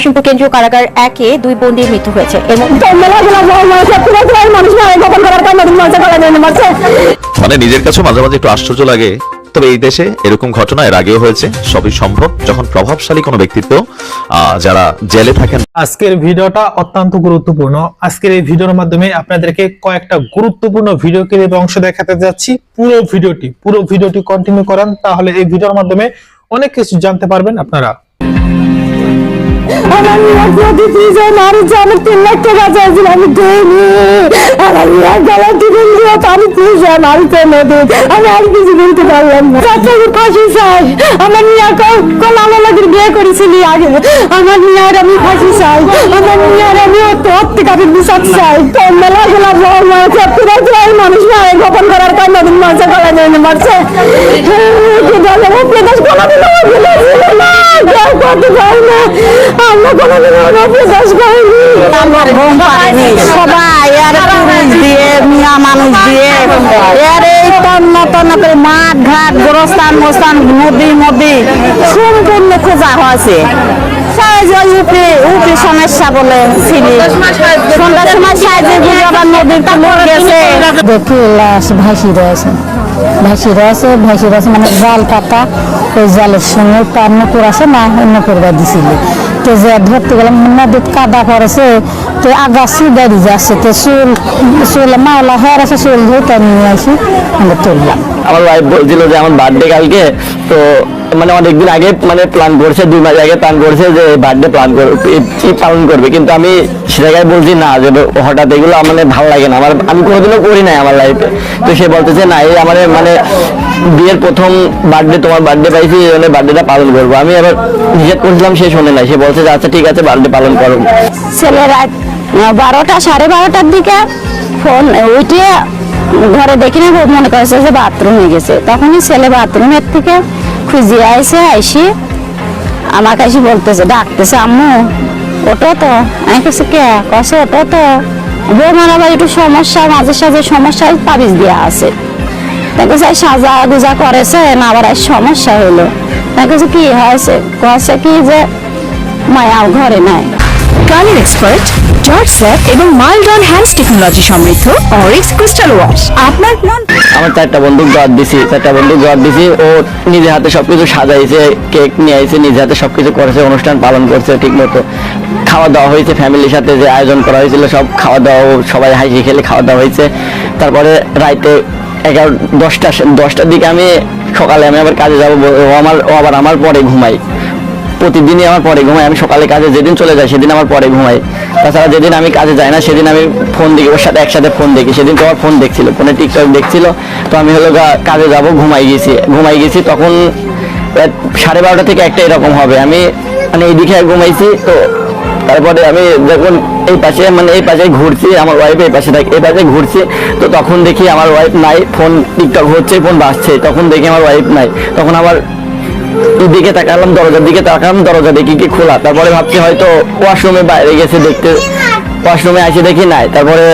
হাসিমপুর কেন্দ্রীয় কারাগার একে দুই বন্দির মৃত্যু হয়েছে। মানে নিজের কাছে মাঝে মাঝে একটু আশ্চর্য লাগে। তবে এই দেশে এরকম ঘটনা এর আগেও হয়েছে। সবই সম্ভব যখন প্রভাবশালী কোনো ব্যক্তিত্ব যারা জেলে থাকেন। আজকের ভিডিওটা অত্যন্ত গুরুত্বপূর্ণ। আজকের এই ভিডিওর মাধ্যমে আপনাদেরকে কয়েকটা গুরুত্বপূর্ণ ভিডিও ক্লিপ অংশ দেখাতে যাচ্ছি। পুরো ভিডিওটি পুরো ভিডিওটি কন্টিনিউ করেন তাহলে এই ভিডিওর মাধ্যমে অনেক কিছু জানতে পারবেন আপনারা। আমার মেয়ের যদি ফ্রিজে মারি যে আমি তিন লাখ টাকা চাইছিল আমি দিইনি আমার তো আমি নদী আর না আমার আমার আমার মানুষ গোপন করার কারণে নদীর মাছে গলা নিয়ে মারছে করতে পারে না। আমরা কোনোদিন ওরা প্রকাশ পাইনি আমার ঘুম পায়নি সবাই আর পুরুষ দিয়ে মিয়া মানুষ দিয়ে এর এই তন্ন তন্ন করে মাঠ ঘাট গোরস্থান মোস্তান নদী নদী সম্পূর্ণ খোঁজা হয়েছে। উপরে উপরে সমস্যা বলে ছিলি সন্ধ্যার সময় সাহায্য আবার নদীর গেছে। দেখি লাশ ভাসি রয়েছে ভাসি আছে ভাসি রয়েছে মানে জাল পাতা ওই জালের সঙ্গে তার নকুর আছে না অন্য করবার দিছিল। তো যে ধরতে গেলাম, নদীত কাদা পড়েছে তো আগাছি গাড়ি যাচ্ছে তো চুল চুল মাওলা হওয়ার আছে, চুল ধুতে নিয়ে আসি, আমরা তুললাম। আমার ওয়াইফ বলছিল যে আমার বার্থডে কালকে তো মানে অনেকদিন আগে মানে প্ল্যান করছে, দুই মাস আগে প্ল্যান করছে যে বার্থডে প্ল্যান করবে পালন করবে। কিন্তু আমি সে জায়গায় বলছি না যে হঠাৎ এগুলো আমার মানে ভালো লাগে না। আমার আমি কোনোদিনও করি নাই আমার লাইফে তো সে বলতেছে, না, এই আমার মানে বিয়ের প্রথম বার্থডে তোমার বার্থডে পাইছি, এই জন্য বার্থডেটা পালন করব। আমি আবার নিষেধ করছিলাম, সে শোনে নাই। সে বলছে যে আচ্ছা ঠিক আছে বার্থডে পালন করো। ছেলেরা বারোটা, সাড়ে বারোটার দিকে ফোন উঠে ঘরে দেখি না মনে করেছে যে বাথরুমে গেছে। তখনই ছেলে বাথরুমের থেকে খুঁজে আইসে আইসি আমাকে এসে বলতেছে, ডাকতেছে, আম্মু ওটা তো। আমি কাছে কে? কসে ওটা তো। বৌমার আবার একটু সমস্যা, মাঝে সাঝে সমস্যা তাবিজ দেওয়া আছে। তাকে চাই সাজা গুজা করেছে, না আবার সমস্যা হইল। তাকে কি হয়েছে? কয়েছে কি যে, মায়া ঘরে নাই। কালার এক্সপার্ট জর্জ স্যাপ এবং মাইল্ডন হ্যান্ডস টেকনোলজি সমৃদ্ধ অরিক্স ক্রিস্টাল ওয়াশ আপনার আমার চারটা বন্ধু জট দিছি, চারটা বন্ধু জট দিছি, ও নিজে হাতে সবকিছু সাজাইছে কেক নিয়ে আইছে, নিজে হাতে সবকিছু করেছে, অনুষ্ঠান পালন করছে ঠিক মতো খাওয়া দাওয়া হয়েছে ফ্যামিলির সাথে যে আয়োজন করা হয়েছিল, সব খাওয়া দাওয়া সবাই হাসি খেলে খাওয়া দাওয়া হয়েছে। তারপরে রাইতে এগারো, দশটা, দশটার দিকে আমি সকালে আমি আবার কাজে যাব, ও আমার, ও আবার আমার পরে ঘুমাই প্রতিদিনই আমার পরে ঘুমাই। আমি সকালে কাজে যেদিন চলে যাই, সেদিন আমার পরে ঘুমাই। তাছাড়া যেদিন আমি কাজে যাই না, সেদিন আমি ফোন দেখি, ওর সাথে একসাথে ফোন দেখি। সেদিন তো আমার ফোন দেখছিল ফোনে টিকটক দেখছিল। তো আমি হলো কাজে যাব, ঘুমাই গেছি। ঘুমাই গেছি, তখন সাড়ে বারোটা থেকে একটা এরকম হবে। আমি মানে এইদিকে ঘুমাইছি, তো তারপরে আমি যখন এই পাশে মানে এই পাশে ঘুরছি, আমার ওয়াইফ এই পাশে থাকে, এই পাশে ঘুরছি, তো তখন দেখি আমার ওয়াইফ নাই ফোন টিকটক হচ্ছে ফোন বাজছে। তখন দেখি আমার ওয়াইফ নাই। তখন আমার দিকে তাকালাম, দরজার দিকে তাকালাম, দরজা দেখি কি খোলা। তারপরে ভাবছি হয়তো ওয়াশরুমে বাইরে গেছে দেখতে। ওয়াশরুমে আসে দেখি নাই। তারপরে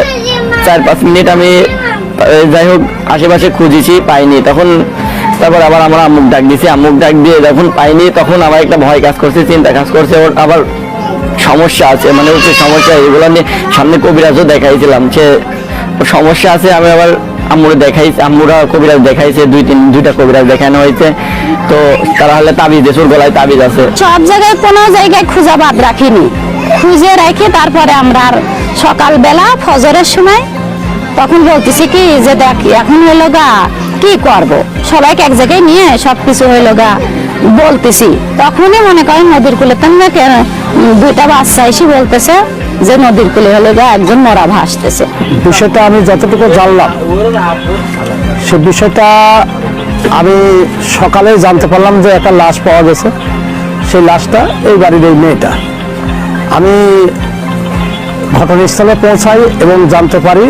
চার পাঁচ মিনিট আমি যাই হোক, আশেপাশে খুঁজেছি, পাইনি। তখন তারপর আবার আমার আম্মুক ডাক দিয়েছি আম্মুক ডাক দিয়ে যখন পাইনি, তখন আমার একটা ভয় কাজ করছে, চিন্তা কাজ করছে, ওর আবার সমস্যা আছে। মানে হচ্ছে সমস্যা, এগুলো নিয়ে সামনে কবিরাজও দেখাইছিলাম ওর সমস্যা আছে, আমি আবার আম্মুরে দেখাই আম্মুরা কবিরাজ দেখাইছে, দুই তিন দুইটা কবিরাজ দেখানো হয়েছে। তো তারা হলে তাবিজ দেশ ওর গলায় তাবিজ আছে। সব জায়গায় কোনো জায়গায় খুঁজা বাদ রাখিনি। খুঁজে রেখে তারপরে আমরা সকালবেলা ফজরের সময় তখন বলতেছি কি যে দেখ, এখন হইল গা, কি করব? সবাইকে এক জায়গায় নিয়ে সব কিছু হইল গা বলতেছি। তখনই মনে করেন নদীর কূলে দুইটা বাচ্চা এসে বলতেছে যে নদীর কূলে হলো একজন মরা ভাসতেছে বিষয়টা আমি যতটুকু জানলাম, সে বিষয়টা আমি সকালে জানতে পারলাম যে একটা লাশ পাওয়া গেছে। সেই লাশটা এই বাড়ির এই মেয়েটা। আমি ঘটনাস্থলে পৌঁছাই এবং জানতে পারি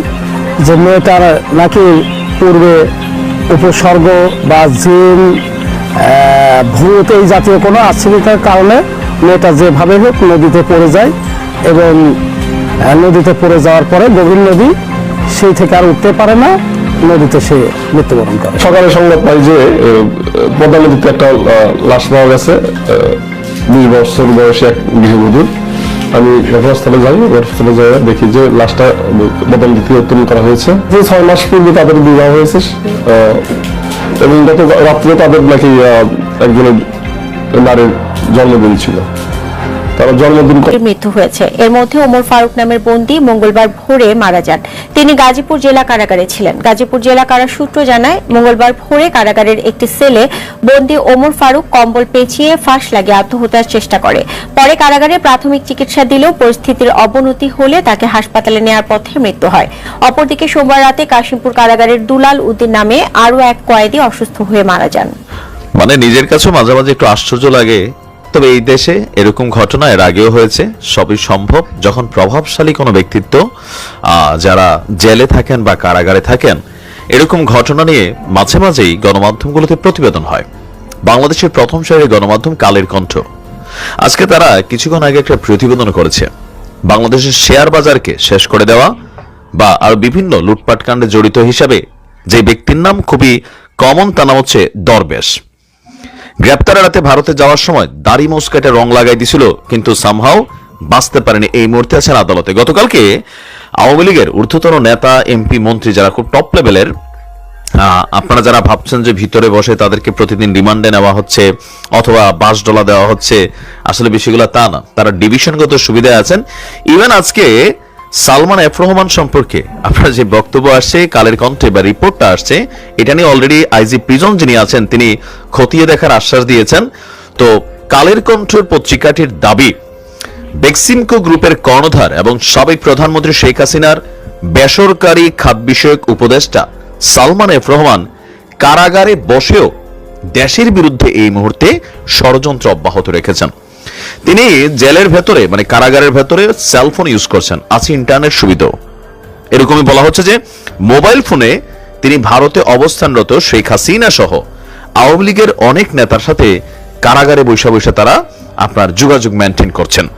যে মেয়েটার নাকি পূর্বে উপসর্গ বা জিন ভূত এই জাতীয় কোনো আশ্রিতার কারণে মেয়েটা যেভাবে হোক নদীতে পড়ে যায়। এবং নদীতে পড়ে যাওয়ার পরে গভীর নদী, সেই থেকে আর উঠতে পারে না, নদীতে সে মৃত্যুবরণ করে। সকালে সংবাদ পাই যে পদ্মা নদীতে একটা লাশ পাওয়া গেছে বিশ বছর বয়সে এক গৃহবধূর আমি ঘটনাস্থলে যাই ঘটনাস্থলে যাই, দেখি যে লাশটা বদল দ্বিতীয় উত্তোলন করা হয়েছে। যে ছয় মাস পূর্বে তাদের বিবাহ হয়েছে এবং গত রাত্রে তাদের নাকি একজনের নারীর জন্মদিন ছিল। তারা জন্মদিন মৃত্যু হয়েছে। এর মধ্যে ওমর ফারুক নামের বন্দী মঙ্গলবার ভোরে মারা যান। তিনি গাজীপুর জেলা কারাগারে ছিলেন। গাজীপুর জেলা কারা সূত্র জানায় মঙ্গলবার ভোরে কারাগারের একটি সেলে বন্দী ওমর ফারুক কম্বল পেঁচিয়ে ফাঁস লাগিয়ে আত্মহত্যার চেষ্টা করে। পরে কারাগারে প্রাথমিক চিকিৎসা দিলেও পরিস্থিতির অবনতি হলে তাকে হাসপাতালে নেওয়ার পথে মৃত্যু হয়। অপরদিকে সোমবার রাতে কাশিমপুর কারাগারের দুলাল উদ্দিন নামে আরও এক কয়েদি অসুস্থ হয়ে মারা যান। মানে নিজের কাছেও মাঝে মাঝে একটু আশ্চর্য লাগে তবে এই দেশে এরকম ঘটনা এর আগেও হয়েছে। সবই সম্ভব। যখন প্রভাবশালী কোনো ব্যক্তিত্ব যারা জেলে থাকেন বা কারাগারে থাকেন, এরকম ঘটনা নিয়ে মাঝে মাঝেই গণমাধ্যমগুলোতে প্রতিবেদন হয়। বাংলাদেশের প্রথম সারির গণমাধ্যম কালের কণ্ঠ। আজকে তারা কিছুক্ষণ আগে একটা প্রতিবেদন করেছে। বাংলাদেশের শেয়ার বাজারকে শেষ করে দেওয়া বা আর বিভিন্ন লুটপাট কাণ্ডে জড়িত হিসাবে যে ব্যক্তির নাম খুবই কমন তা নাম হচ্ছে দরবেশ। গ্রেপ্তার এড়াতে ভারতে যাওয়ার সময় দাড়ি মোসকাটে রং লাগাই দিছিল, কিন্তু সামহাও বাঁচতে পারেনি এই মুহূর্তে আছেন আদালতে। গতকালকে আওয়ামী লীগের ঊর্ধ্বতন নেতা, এমপি, মন্ত্রী যারা খুব টপ লেভেলের আপনারা যারা ভাবছেন যে ভিতরে বসে তাদেরকে প্রতিদিন রিমান্ডে নেওয়া হচ্ছে অথবা বাস ডলা দেওয়া হচ্ছে, আসলে বিষয়গুলো তা না। তারা ডিভিশনগত সুবিধায় আছেন। ইভেন আজকে সালমান এফ রহমান সম্পর্কে আপনার যে বক্তব্য আসছে, কালের কণ্ঠে বা রিপোর্টটা আসছে, এটা নিয়ে অলরেডি আইজি প্রিজন যিনি আছেন, তিনি খতিয়ে দেখার আশ্বাস দিয়েছেন। তো কালের কণ্ঠের পত্রিকাটির দাবি, বেক্সিমকো গ্রুপের কর্ণধার এবং সাবেক প্রধানমন্ত্রী শেখ হাসিনার বেসরকারি খাত বিষয়ক উপদেষ্টা সালমান এফ রহমান কারাগারে বসেও দেশের বিরুদ্ধে এই মুহূর্তে ষড়যন্ত্র অব্যাহত রেখেছেন। তিনি জেলের ভেতরে মানে কারাগারের ভেতরে সেলফোন ইউজ করছেন। আছে ইন্টারনেট সুবিধাও। এরকমই বলা হচ্ছে যে মোবাইল ফোনে তিনি ভারতে অবস্থানরত শেখ হাসিনা সহ আওয়ামী লীগের অনেক নেতার সাথে কারাগারে বৈশা বৈশা তারা আপনার যোগাযোগ মেনটেন করছেন।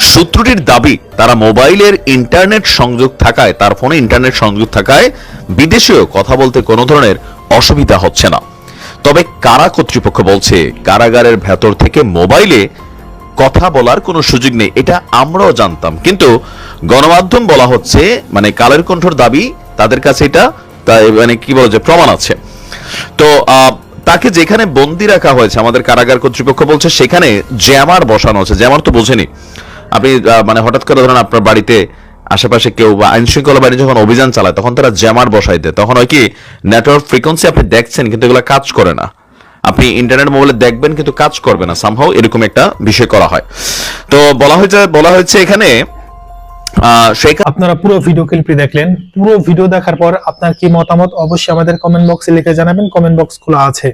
সূত্রটির দাবি, তারা মোবাইলের ইন্টারনেট সংযোগ থাকায়, তার ফোনে ইন্টারনেট সংযোগ থাকায় বিদেশেও কথা বলতে কোনো ধরনের অসুবিধা হচ্ছে না। তবে কারা কর্তৃপক্ষ বলছে কারাগারের ভেতর থেকে মোবাইলে কথা বলার কোনো সুযোগ নেই? এটা আমরাও জানতাম। কিন্তু গণমাধ্যম বলা হচ্ছে মানে কালের কণ্ঠর দাবি, তাদের কাছে এটা মানে কি বলে যে প্রমাণ আছে। তো তাকে যেখানে বন্দি রাখা হয়েছে, আমাদের কারাগার কর্তৃপক্ষ বলছে, সেখানে জ্যামার বসানো আছে। জ্যামার তো বোঝেনি। আপনি মানে হঠাৎ করে ধরেন আপনার বাড়িতে আশেপাশে কেউ বা আইন শৃঙ্খলা বাহিনী যখন অভিযান চালায়, তখন তারা জ্যামার বসাই দেয়। তখন হয় কি নেটওয়ার্ক ফ্রিকোয়েন্সি আপনি দেখছেন, কিন্তু এগুলো কাজ করে না। আপনি ইন্টারনেট মোবাইলে দেখবেন, কিন্তু কাজ করবে না। সামহাও এরকম একটা বিষয় করা হয়। তো বলা হয়েছে বলা হয়েছে এখানে আপনারা পুরো ভিডিও ক্লিপটি দেখলেন। পুরো ভিডিও দেখার পর আপনার কি মতামত? অবশ্যই আমাদের কমেন্ট বক্সে লিখে জানাবেন। কমেন্ট বক্স খোলা আছে।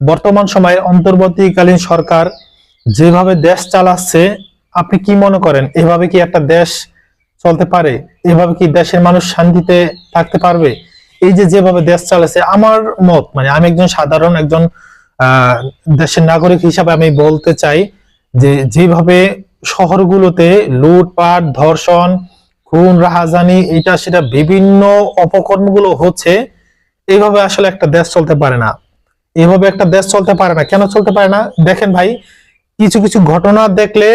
বর্তমান সময়ে অন্তর্বর্তীকালীন সরকার যেভাবে দেশ চালাচ্ছে, আপনি কি মনে করেন? এভাবে কি একটা দেশ চলতে পারে? এভাবে কি দেশের মানুষ শান্তিতে থাকতে পারবে? এই যে যেভাবে দেশ চালাচ্ছে, আমার মত মানে আমি একজন সাধারণ একজন দেশের নাগরিক হিসাবে আমি বলতে চাই যে যেভাবে শহরগুলোতে লুটপাট, ধর্ষণ, খুন, রাহাজানি, এটা সেটা বিভিন্ন অপকর্মগুলো হচ্ছে এইভাবে আসলে একটা দেশ চলতে পারে না। এভাবে একটা দেশ চলতে পারে না। কেন চলতে পারে না? দেখেন ভাই, কিছু কিছু ঘটনা দেখলে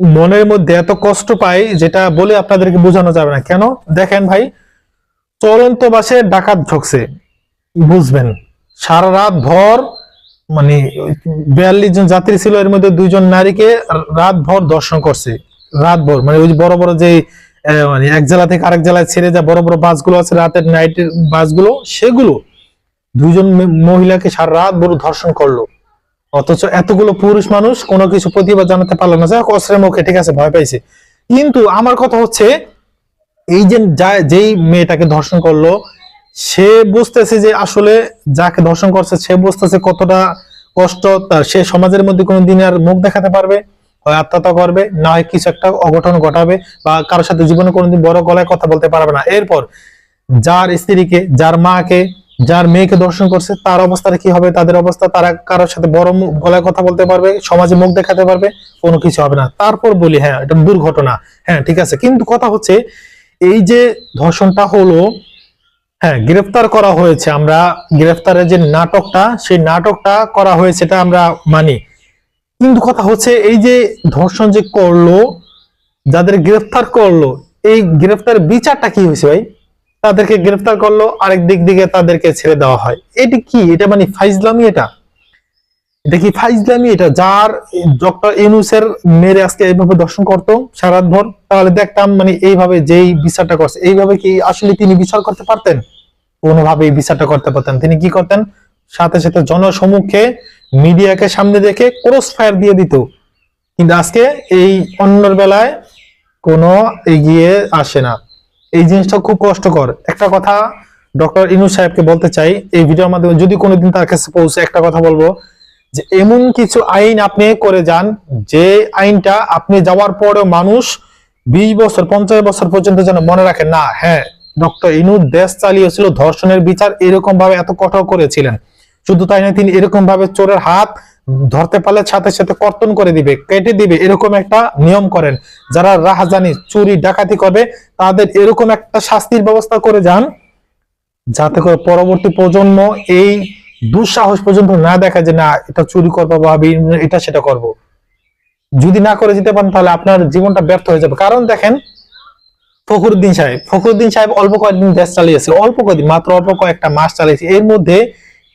মনের মধ্যে এত কষ্ট পাই যেটা বলে আপনাদেরকে বোঝানো যাবে না। কেন? দেখেন ভাই, চলন্ত বাসে ডাকাত ঢুকছে। বুঝবেন, সারা রাত ভর মানে বিয়াল্লিশ জন যাত্রী ছিল, এর মধ্যে দুইজন নারীকে রাত ভর দর্শন করছে। রাত ভর মানে ওই যে বড় বড় যে মানে এক জেলা থেকে আরেক জেলায় ছেড়ে যা বড় বড় বাসগুলো আছে, রাতের নাইটের বাসগুলো, সেগুলো দুইজন মহিলাকে সারা রাত ভর ধর্ষণ করল। অথচ এতগুলো পুরুষ মানুষ কোনো কিছু প্রতিবাদ জানাতে পারল না। যাক অস্ত্রের মুখে, ঠিক আছে, ভয় পাইছে। কিন্তু আমার কথা হচ্ছে, এই যে যেই মেয়েটাকে ধর্ষণ করল, সে বুঝতেছে যে আসলে যাকে ধর্ষণ করছে, সে বুঝতেছে কতটা কষ্ট তার সে সমাজের মধ্যে কোনো দিন আর মুখ দেখাতে পারবে, হয় আত্মহত্যা করবে, না হয় কিছু একটা অঘটন ঘটাবে, বা কারোর সাথে জীবনে কোনোদিন বড় গলায় কথা বলতে পারবে না। এরপর, যার স্ত্রীকে, যার মাকে যার মেয়েকে দর্শন করছে, তার অবস্থাটা কি হবে, তাদের অবস্থা, তারা কারোর সাথে বড় গলায় কথা বলতে পারবে, সমাজে মুখ দেখাতে পারবে, কোনো কিছু হবে না। তারপর বলি হ্যাঁ এটা দুর্ঘটনা। হ্যাঁ ঠিক আছে। কিন্তু কথা হচ্ছে, এই যে ধর্ষণটা হলো হ্যাঁ গ্রেফতার করা হয়েছে আমরা, গ্রেফতারের যে নাটকটা, সেই নাটকটা করা হয়েছে এটা আমরা মানি। কিন্তু কথা হচ্ছে, এই যে ধর্ষণ যে করল, যাদের গ্রেফতার করল, এই গ্রেফতার বিচারটা কি হয়েছে ভাই? তাদেরকে গ্রেফতার করল, আরেক দিক দিকে তাদেরকে ছেড়ে দেওয়া হয়। এটা কি? এটা মানে ফাইজলামি এটা? কি ফাইজলামি এটা? যার ডক্টর ইউনুসের মেরে আজকে এইভাবে দর্শন করতো সারাত ভর তাহলে দেখতাম মানে এইভাবে যেই বিচারটা করছে, এইভাবে কি আসলে তিনি বিচার করতে পারতেন? কোনোভাবে এই বিচারটা করতে পারতেন। তিনি কি করতেন? সাথে সাথে জনসমুখে মিডিয়াকে সামনে রেখে ক্রস ফায়ার দিয়ে দিত। কিন্তু আজকে এই অন্যর বেলায় কোনো এগিয়ে আসে না। এই জিনিসটা খুব কষ্টকর। একটা কথা ডক্টর ইনু সাহেবকে বলতে চাই, এই ভিডিওর মাধ্যমে যদি কোনোদিন তার কাছে পৌঁছে একটা কথা বলব, যে এমন কিছু আইন আপনি করে যান, যে আইনটা আপনি যাওয়ার পরেও মানুষ বিশ বছর, পঞ্চাশ বছর পর্যন্ত যেন মনে রাখে, না হ্যাঁ ডক্টর ইনু দেশ চালিয়েছিল, ধর্ষণের বিচার এরকম ভাবে এত কঠোর করেছিলেন। শুধু তাই না তিনি এরকম ভাবে চোরের হাত ধরতে পারলে সাথে সাথে কর্তন করে দিবে, কেটে দিবে, এরকম একটা নিয়ম করেন। যারা রাহাজানি, চুরি, ডাকাতি করবে, তাদের এরকম একটা শাস্তির ব্যবস্থা করে যান, যাতে করে পরবর্তী প্রজন্ম এই দুঃসাহস পর্যন্ত না দেখা যে, না, এটা চুরি করব বা এটা সেটা করব। যদি না করে যেতে পারেন, তাহলে আপনার জীবনটা ব্যর্থ হয়ে যাবে। কারণ দেখেন, ফখরুদ্দিন সাহেব ফখরুদ্দিন সাহেব অল্প কয়েকদিন দেশ চালিয়েছে, অল্প কয়েকদিন, মাত্র অল্প কয়েকটা মাস চালিয়েছে। এর মধ্যে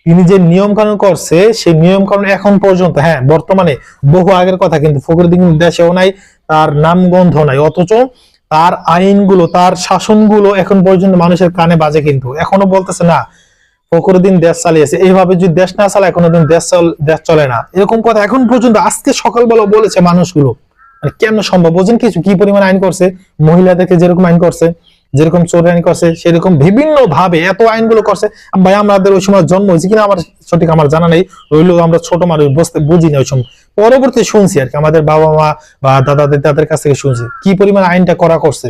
তিনি যে নিয়ম কানুন করছে, সেই নিয়ম কানুন এখন পর্যন্ত হ্যাঁ বর্তমানে বহু আগের কথা, কিন্তু ফখরুদ্দিন দেশেও নাই, তার নামগন্ধ নাই, অথচ তার আইনগুলো, তার শাসনগুলো এখন পর্যন্ত মানুষের কানে বাজে কিন্তু। এখনও বলতেছে, না ফখরুদ্দিন দেশ চালিয়েছে। এইভাবে যদি দেশ না চালায়, কোনোদিন দেশ চল- দেশ চলে না। এরকম কথা এখন পর্যন্ত, আজকে সকালবেলা বলেছে মানুষগুলো। মানে কেন সম্ভব? বোঝেন কিছু, কি পরিমাণ আইন করছে? মহিলাদেরকে যেরকম আইন করছে। যেরকম চোর আইন করছে, সেরকম বিভিন্ন ভাবে এত আইনগুলো করছে। ভাই, আমাদের ওই সময় জন্ম হয়েছে কিনা আমার সঠিক আমার জানা নেই। ওইগুলো আমরা ছোট মানুষ, বুঝতে বুঝি না ওই সময়। পরবর্তী শুনছি আর কি, আমাদের বাবা মা বা দাদা দাদাদের কাছ থেকে শুনছি। কি পরিমাণ আইনটা করা করছে?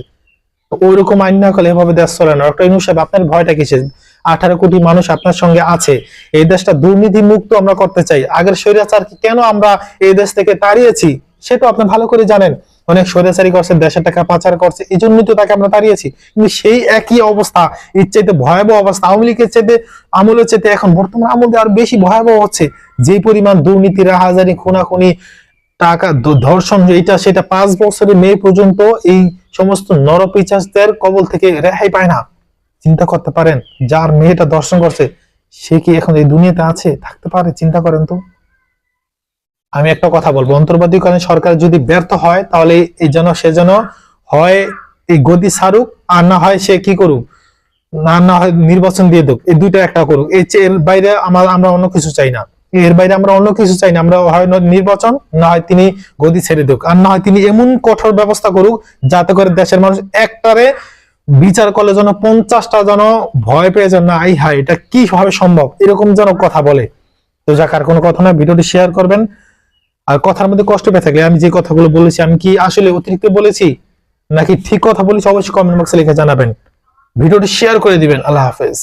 তো ওইরকম আইন না করলে এভাবে দেশ চলে না। ডক্টর ইনু সাহেব, আপনার ভয়টা কিসের? আঠারো কোটি মানুষ আপনার সঙ্গে আছে। এই দেশটা দুর্নীতি মুক্ত আমরা করতে চাই। আগের স্বৈরাচারকে কেন আমরা এই দেশ থেকে তাড়িয়েছি? সেটা আপনি ভালো করে জানেন। অনেক স্বৈরাচারী করছে, দেশের টাকা পাচার করছে এই জন্যই তো তাকে আমরা তাড়িয়েছি। কিন্তু সেই একই অবস্থা, এর চাইতে ভয়াবহ অবস্থা, আওয়ামী লীগের চাইতে, আমলের চাইতে এখন বর্তমান আমলে আরও বেশি ভয়াবহ হচ্ছে। যে পরিমাণ দুর্নীতি, রাহাজানি, খুনাখুনি, টাকা ধর্ষণ এটা সেটা পাঁচ বছরের মেয়ে পর্যন্ত এই সমস্ত নরপিচাসদের কবল থেকে রেহাই পায় না। চিন্তা করতে পারেন, যার মেয়েটা দর্শন করছে, সে কি এখন এই দুনিয়াতে আছে? থাকতে পারে, চিন্তা করেন তো। আমি একটা কথা বলব, অন্তর্বর্তীকালীন সরকার যদি ব্যর্থ হয়, তাহলে এই যেন সে যেন হয়, এই গদি ছাড়ুক আর না হয় সে কি করুক? না না হয় নির্বাচন দিয়ে দেখ এই দুইটা একটা করুক। এর বাইরে আমার, আমরা অন্য কিছু চাই না। এর বাইরে আমরা অন্য কিছু চাই না, আমরা হয় নির্বাচন, না হয় তিনি গদি ছেড়ে দেখ আর না হয় তিনি এমন কঠোর ব্যবস্থা করুক যাতে করে দেশের মানুষ একটারে বিচার করলে যেন পঞ্চাশটা যেন ভয় পেয়ে যেন না আই হাই এটা কি ভাবে সম্ভব? এরকম যেন কথা বলে। তো যাক, আর কোনো কথা না ভিডিওটি শেয়ার করবেন। আর কথার মধ্যে কষ্ট পেয়ে থাকলে আমি যে কথাগুলো বলেছি, আমি কি আসলে অতিরিক্ত বলেছি? নাকি ঠিক কথা বলেছি, অবশ্যই কমেন্ট বক্সে লিখে জানাবেন। ভিডিওটি শেয়ার করে দিবেন। আল্লাহ হাফেজ।